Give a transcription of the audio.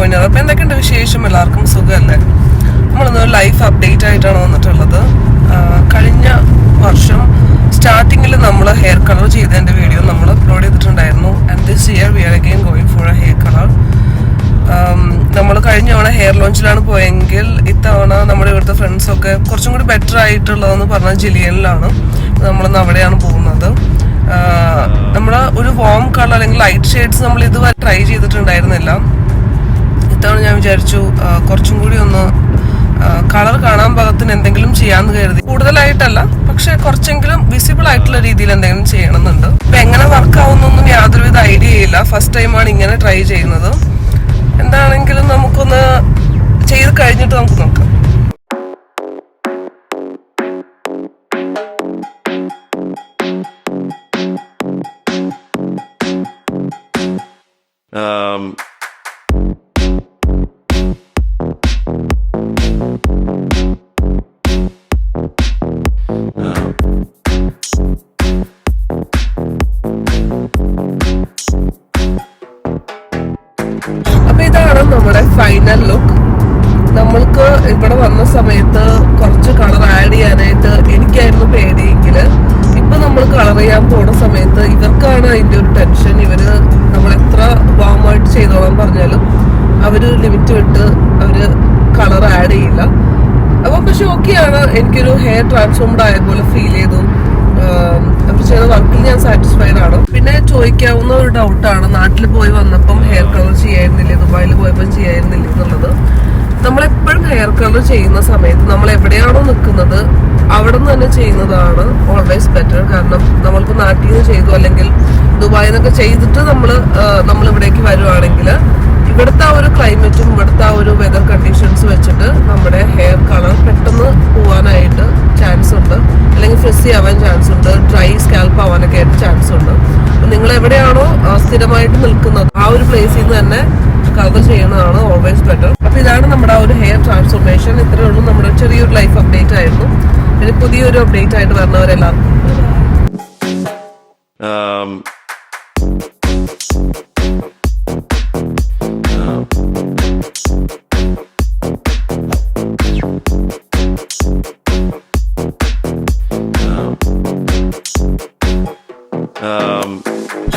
Join അപ്പം എന്തൊക്കെയുണ്ട് വിശേഷം? എല്ലാവർക്കും സുഖമല്ലേ? നമ്മളിന്ന് ലൈഫ് അപ്ഡേറ്റ് ആയിട്ടാണ് വന്നിട്ടുള്ളത്. കഴിഞ്ഞ വർഷം സ്റ്റാർട്ടിങ്ങിൽ നമ്മൾ ഹെയർ കളർ ചെയ്തതിന്റെ വീഡിയോ നമ്മൾ അപ്ലോഡ് ചെയ്തിട്ടുണ്ടായിരുന്നു. And this year we are again going for a hair colour നമ്മൾ കഴിഞ്ഞ തവണ ഹെയർ ലോഞ്ചിലാണ് പോയെങ്കിൽ ഇത്തവണ നമ്മുടെ ഇവിടുത്തെ ഫ്രണ്ട്സൊക്കെ കുറച്ചും കൂടി ബെറ്റർ ആയിട്ടുള്ളതെന്ന് പറഞ്ഞാൽ ജിലിയനിലാണ് നമ്മളിന്ന് അവിടെയാണ് പോകുന്നത്. നമ്മൾ ഒരു വോം കളർ അല്ലെങ്കിൽ ലൈറ്റ് ഷെയ്ഡ്സ് നമ്മൾ ഇതുവരെ ട്രൈ ചെയ്തിട്ടുണ്ടായിരുന്നില്ല. വിചാരിച്ചു കുറച്ചും കൂടി ഒന്ന് കളർ കാണാൻ പാകത്തിന് എന്തെങ്കിലും ചെയ്യാന്ന് കരുതി. കൂടുതലായിട്ടല്ല പക്ഷെ കുറച്ചെങ്കിലും വിസിബിൾ ആയിട്ടുള്ള രീതിയിൽ എന്തെങ്കിലും ചെയ്യണമെന്നുണ്ട്. ഇപ്പൊ എങ്ങനെ വർക്ക് ആവുന്നൊന്നും യാതൊരുവിധ ഐഡിയ ഇല്ല. ഫസ്റ്റ് ടൈമാണ് ഇങ്ങനെ ട്രൈ ചെയ്യുന്നത്. എന്താണെങ്കിലും നമുക്കൊന്ന് ചെയ്ത് കഴിഞ്ഞിട്ട് നമുക്ക് നോക്കാം. Um, അപ്പൊ ഇതാണ് നമ്മുടെ ഫൈനൽ ലുക്ക് നമ്മൾക്ക് ഇവിടെ വന്ന സമയത്ത് കുറച്ച് കളർ ആഡ് ചെയ്യാനായിട്ട് എനിക്കായിരുന്നു പേടിയെങ്കിൽ. ഇപ്പൊ നമ്മൾ കളർ ചെയ്യാൻ പോണ സമയത്ത് ഇവർക്കാണ് അതിന്റെ ഒരു ടെൻഷൻ ഇവർ നമ്മൾ എത്ര വാമായിട്ട് ചെയ്തോളാൻ പറഞ്ഞാലും അവർ ലിമിറ്റ് വിട്ട് അവർ കളർ ആഡ് ചെയ്യില്ല. അപ്പൊ പക്ഷെ ഓക്കെയാണ് എനിക്കൊരു ഹെയർ ട്രാൻസ്ഫോംഡ് ആയ പോലെ ഫീൽ ചെയ്തു. അപ്പൊ ചെയ്ത വർക്കിൽ ഞാൻ സാറ്റിസ്ഫൈഡ് ആണ്. ചോദിക്കാവുന്ന ഒരു ഡൗട്ടാണ് നാട്ടിൽ പോയി വന്നപ്പം ഹെയർ കളർ ചെയ്യായിരുന്നില്ലേ? ദുബായിൽ പോയപ്പോൾ ചെയ്യായിരുന്നില്ലേ എന്നുള്ളത്. നമ്മളെപ്പോഴും ഹെയർ കളർ ചെയ്യുന്ന സമയത്ത് നമ്മൾ എവിടെയാണോ നിൽക്കുന്നത് അവിടെ നിന്ന് തന്നെ ചെയ്യുന്നതാണ് ഓൾവേസ് ബെറ്റർ കാരണം നമ്മൾക്ക് നാട്ടിൽ നിന്ന് ചെയ്തു അല്ലെങ്കിൽ ദുബായിൽ നിന്നൊക്കെ ചെയ്തിട്ട് നമ്മൾ നമ്മൾ ഇവിടേക്ക് വരുവാണെങ്കിൽ ഇവിടുത്തെ ആ ഒരു ക്ലൈമറ്റും ഇവിടുത്തെ ആ ഒരു വെതർ കണ്ടീഷൻസ് വെച്ചിട്ട് നമ്മുടെ ഹെയർ കളർ പെട്ടെന്ന് പോവാനായിട്ട് ചാൻസ് ഉണ്ട്. അല്ലെങ്കിൽ ഫ്രിസി ആവാൻ ചാൻസ് ഉണ്ട് ഡ്രൈ സ്കാൽപ്പ് ആവാനൊക്കെ ആയിട്ട് ചാൻസ് ഉണ്ട്. എവിടെയാണോ സ്ഥിരമായിട്ട് നിൽക്കുന്നത്. ആ ഒരു പ്ലേസിൽ നിന്ന് തന്നെ കവർ ചെയ്യുന്നതാണ് ഓൾവേസ് ബെറ്റർ അപ്പൊ ഇതാണ് നമ്മുടെ ആ ഒരു ഹെയർ ട്രാൻസ്ഫോർമേഷൻ ഇത്രയേ ഉള്ളൂ. നമ്മുടെ ചെറിയൊരു ലൈഫ് അപ്ഡേറ്റ് ആയിരുന്നു. പിന്നെ പുതിയൊരു അപ്ഡേറ്റ് ആയിട്ട് വരുന്നവരെല്ലാം um,